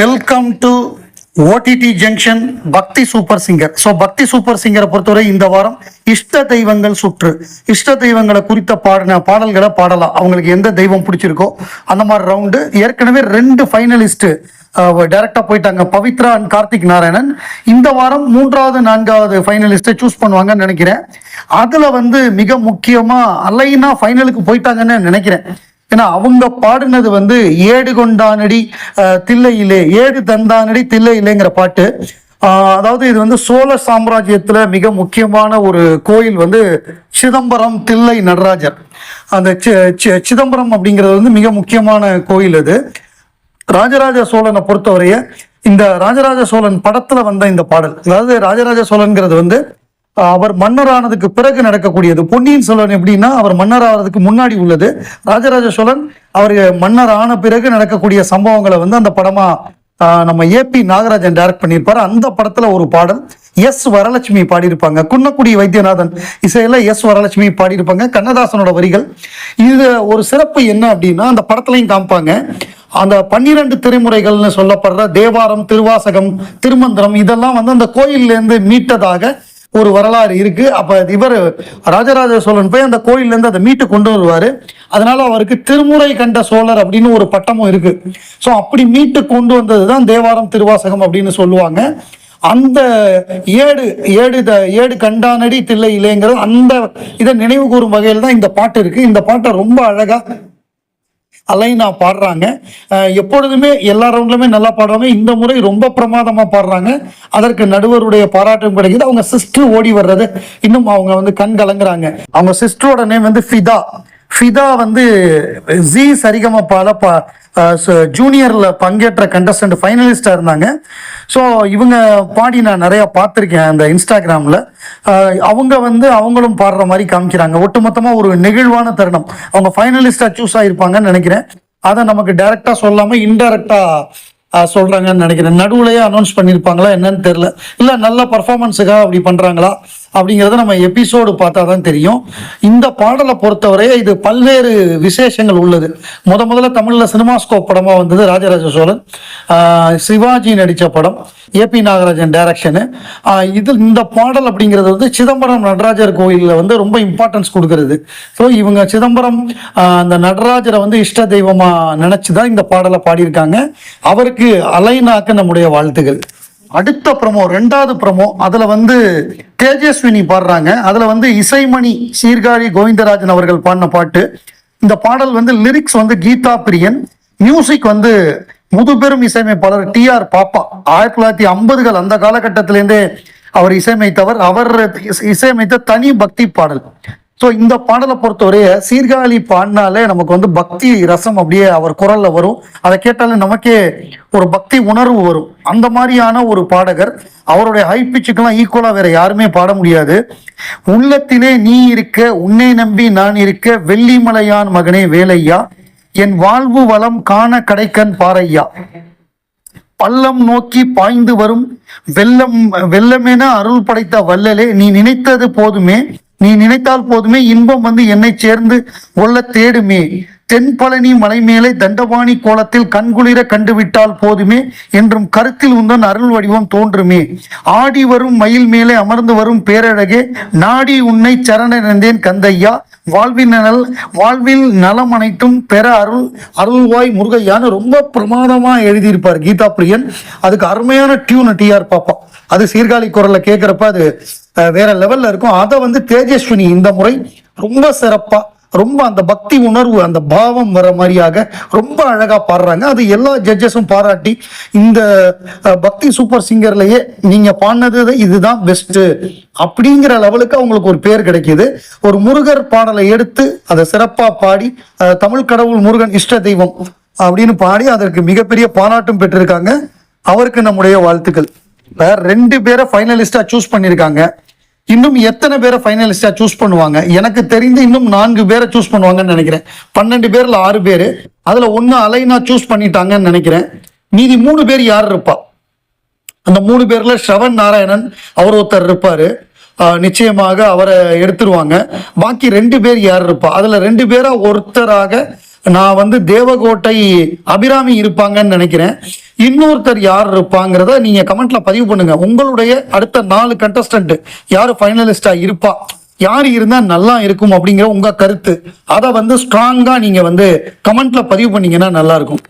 Welcome to OTT junction Bhakti super singer so Bhakti super சிங்கரை பொறுத்தவரை இந்த வாரம் இஷ்ட தெய்வங்கள் சுற்று. இஷ்ட தெய்வங்களை குறித்த பாடின பாடல்களை பாடலாம். அவங்களுக்கு எந்த தெய்வம் பிடிச்சிருக்கோ அந்த மாதிரி ரவுண்டு ஏற்கனவே ரெண்டு ஃபைனலிஸ்ட்டு டைரக்டா போயிட்டாங்க. பவித்ரா அண்ட் கார்த்திக் நாராயணன். இந்த வாரம் மூன்றாவது நான்காவது ஃபைனலிஸ்ட்டை சூஸ் பண்ணுவாங்கன்னு நினைக்கிறேன். அதில் வந்து மிக முக்கியமாக அலைனா ஃபைனலுக்கு போயிட்டாங்கன்னு நினைக்கிறேன். ஏன்னா அவங்க பாடினது வந்து ஏடு கொண்டானடி தில்லையிலே ஏடு தந்தானடி தில்லையிலேங்கிற பாட்டு. அதாவது இது வந்து சோழ சாம்ராஜ்யத்துல மிக முக்கியமான ஒரு கோயில் வந்து சிதம்பரம் தில்லை நடராஜர். அந்த சிதம்பரம் அப்படிங்கிறது வந்து மிக முக்கியமான கோயில் அது. ராஜராஜ சோழனை பொறுத்தவரைய இந்த ராஜராஜ சோழன் படத்துல வந்த இந்த பாடல். அதாவது ராஜராஜ சோழன்கிறது வந்து அவர் மன்னரானதுக்கு பிறகு நடக்கக்கூடியது. பொன்னியின் செல்வன் எப்படின்னா அவர் மன்னர் ஆகிறதுக்கு முன்னாடி உள்ளது. ராஜராஜ சோழன் அவர் மன்னர் ஆன பிறகு நடக்கக்கூடிய சம்பவங்களை வந்து அந்த படமா நம்ம ஏபி நாகராஜன் டைரக்ட் பண்ணியிருப்பாரு. அந்த படத்துல ஒரு பாடல் எஸ் வரலட்சுமி பாடியிருப்பாங்க. குன்னக்குடி வைத்தியநாதன் இசையில எஸ் வரலட்சுமி பாடியிருப்பாங்க. கண்ணதாசனோட வரிகள். இது ஒரு சிறப்பு என்ன அப்படின்னா அந்த படத்துலையும் காமிப்பாங்க. அந்த பன்னிரண்டு திருமுறைகள்னு சொல்லப்படுற தேவாரம் திருவாசகம் திருமந்திரம் இதெல்லாம் வந்து அந்த கோயில்லேருந்து மீட்டதாக ஒரு வரலாறு இருக்கு. அப்ப இவர் ராஜராஜ சோழன் போய் அந்த கோயில்ல இருந்து அதை மீட்டு கொண்டு வருவாரு. அதனால அவருக்கு திருமுறை கண்ட சோழர் அப்படின்னு ஒரு பட்டமும் இருக்கு. ஸோ அப்படி மீட்டு கொண்டு வந்ததுதான் தேவாரம் திருவாசகம் அப்படின்னு சொல்லுவாங்க. அந்த ஏடு ஏடு த- ஏடு கண்டானடி தில்லை இல்லைங்கிறது அந்த இதை நினைவு கூறும் வகையில் தான் இந்த பாட்டு இருக்கு. இந்த பாட்டை ரொம்ப அழகா அலைனா பாடுறாங்க. அஹ் எப்பொழுதுமே எல்லா ரவுண்ட்லுமே நல்லா பாடுறாங்க. இந்த முறை ரொம்ப பிரமாதமா பாடுறாங்க. அதற்கு நடுவருடைய பாராட்டம் கிடைக்குது. அவங்க சிஸ்டர் ஓடி வர்றது. இன்னும் அவங்க வந்து கண் கலங்குறாங்க. அவங்க சிஸ்டரோட நேம் வந்து ஃபிதா. ஃபிதா வந்து ஜி சரிகமப்பால ப ஜூனியரில் பங்கேற்ற கண்டஸ்டன்ட் ஃபைனலிஸ்டாக இருந்தாங்க. ஸோ இவங்க பாடி நான் நிறையா பார்த்துருக்கேன் அந்த இன்ஸ்டாகிராமில் அவங்க வந்து அவங்களும் பாடுற மாதிரி காமிக்கிறாங்க. ஒட்டுமொத்தமாக ஒரு நெகிழ்வான தருணம். அவங்க ஃபைனலிஸ்டாக சூஸ் ஆகிருப்பாங்கன்னு நினைக்கிறேன். அதை நமக்கு டைரெக்டாக சொல்லாமல் இன்டைரக்டா சொல்கிறாங்கன்னு நினைக்கிறேன். நடுவுலையே அனௌன்ஸ் பண்ணியிருப்பாங்களா என்னன்னு தெரியல. இல்லை நல்ல பர்ஃபார்மன்ஸுக்காக அப்படி பண்ணுறாங்களா அப்படிங்கிறத நம்ம எபிசோடு பார்த்தா தான் தெரியும். இந்த பாடலை பொறுத்தவரை இது பல்வேறு விசேஷங்கள் உள்ளது. முத முதல்ல தமிழில் சினிமாஸ்கோப் படமாக வந்தது ராஜராஜ சோழன். சிவாஜி நடித்த படம் ஏபி நாகராஜன் டைரக்ஷனு இது இந்த பாடல் அப்படிங்கிறது வந்து சிதம்பரம் நடராஜர் கோயிலில் வந்து ரொம்ப இம்பார்ட்டன்ஸ் கொடுக்கறது. ஸோ இவங்க சிதம்பரம் அந்த நடராஜரை வந்து இஷ்ட தெய்வமாக நினச்சி தான் இந்த பாடலை பாடியிருக்காங்க. அவருக்கு அலைனாக்க நம்முடைய வாழ்த்துகள். அடுத்த ப்ரமோ ரெண்டாவது ப்ரமோ அதில் வந்து தேஜஸ்வினி பாடுறாங்க. அதில் வந்து இசைமணி சீர்காழி கோவிந்தராஜன் அவர்கள் பாடின பாட்டு. இந்த பாடல் வந்து லிரிக்ஸ் வந்து கீதா பிரியன் மியூசிக் வந்து முதுபெரும் இசையமைப்பாளர் டி ஆர் பாப்பா. ஆயிரத்தி தொள்ளாயிரத்தி ஐம்பதுகள் அந்த காலகட்டத்திலேருந்தே அவர் இசையமைத்தவர். அவர் இசையமைத்த தனி பக்தி பாடல். ஸோ இந்த பாடலை பொறுத்தவரைய சீர்காழி பாடினாலே நமக்கு வந்து பக்தி ரசம் அப்படியே அவர் குரல்ல வரும். அதை கேட்டாலே நமக்கே ஒரு பக்தி உணர்வு வரும். அந்த மாதிரியான ஒரு பாடகர் அவருடைய ஹை பிச்சுக்கெல்லாம் ஈக்குவலாக வேற யாருமே பாட முடியாது. உள்ளத்திலே நீ இருக்க உன்னை நம்பி நான் இருக்க வெள்ளிமலையான் மகனே வேலையா? என் வாழ்வு வளம் காண கடைக்கன் பாறையா? பள்ளம் நோக்கி பாய்ந்து வரும் வெள்ளம் வெள்ளமென அருள் படைத்த வள்ளலே நீ நினைத்தது போதுமே நீ நினைத்தால் போதுமே இன்பம் வந்து என்னை சேர்ந்து கொள்ள தேடுமே. தென்பழனி மலை மேலே தண்டபாணி கோலத்தில் கண்குளிர கண்டுவிட்டால் போதுமே என்றும் கருத்தில் உந்தன் அருள் வடிவம் தோன்றுமே. ஆடி வரும் மயில் மேலே அமர்ந்து வரும் பேரழகே நாடி உன்னை சரணடைந்தேன் கந்தையா. வாழ்வின் நல் வாழ்வில் நலம் அனைத்தும் பெற அருள் அருள்வாய் முருகையான்னு ரொம்ப பிரமாதமா எழுதியிருப்பார் கீதா பிரியன் அதுக்கு அருமையான டியூன் டிஆர் பாப்பா. அது சீர்காழி குரல்ல கேட்கிறப்ப அது வேற லெவல்ல இருக்கும். அதை வந்து தேஜஸ்வினி இந்த முறை ரொம்ப சிறப்பா ரொம்ப அந்த பக்தி உணர்வு அந்த பாவம் வர மாதிரியாக ரொம்ப அழகா பாடுறாங்க. அது எல்லா ஜட்ஜஸும் பாராட்டி இந்த பக்தி சூப்பர் சிங்கர்லயே நீங்க பாடினது இதுதான் பெஸ்ட் அப்படிங்கிற லெவலுக்கு அவங்களுக்கு ஒரு பேர் கிடைக்கிது. ஒரு முருகர் பாடலை எடுத்து அதை சிறப்பா பாடி தமிழ் கடவுள் முருகன் இஷ்ட தெய்வம் அப்படின்னு பாடி அதற்கு மிகப்பெரிய பாராட்டும் பெற்றிருக்காங்க. அவருக்கு நம்முடைய வாழ்த்துக்கள். வேற ரெண்டு பேரை ஃபைனலிஸ்டா சூஸ் பண்ணியிருக்காங்க இன்னும் எத்தனை பேரை ஃபைனலிஸ்டா சூஸ் பண்ணுவாங்க? எனக்கு தெரிந்து இன்னும் நான்கு பேரை சூஸ் பண்ணுவாங்கன்னு நினைக்கிறேன். பன்னெண்டு பேர்ல ஆறு பேர். அதுல ஒன்னு அலைனா சூஸ் பண்ணிட்டாங்கன்னு நினைக்கிறேன். மீதி மூணு பேர் யார் இருப்பா? அந்த மூணு பேர்ல ஸ்ரவன் நாராயணன் அவர் ஒருத்தர் இருப்பாரு. நிச்சயமாக அவரை எடுத்துருவாங்க. பாக்கி ரெண்டு பேர் யார் இருப்பா? அதுல ரெண்டு பேரா ஒருத்தராக நான் வந்து தேவகோட்டை அபிராமி இருப்பாங்கன்னு நினைக்கிறேன். இன்னொருத்தர் யார் இருப்பாங்கிறத நீங்க கமெண்ட்ல பதிவு பண்ணுங்க. உங்களுடைய அடுத்த நாலு கண்டஸ்டன்ட் யார் ஃபைனலிஸ்டா இருப்பா? யார் இருந்தா நல்லா இருக்கும் அப்படிங்கிற உங்க கருத்து. அதை வந்து ஸ்ட்ராங்கா நீங்க வந்து கமெண்ட்ல பதிவு பண்ணீங்கன்னா நல்லா இருக்கும்.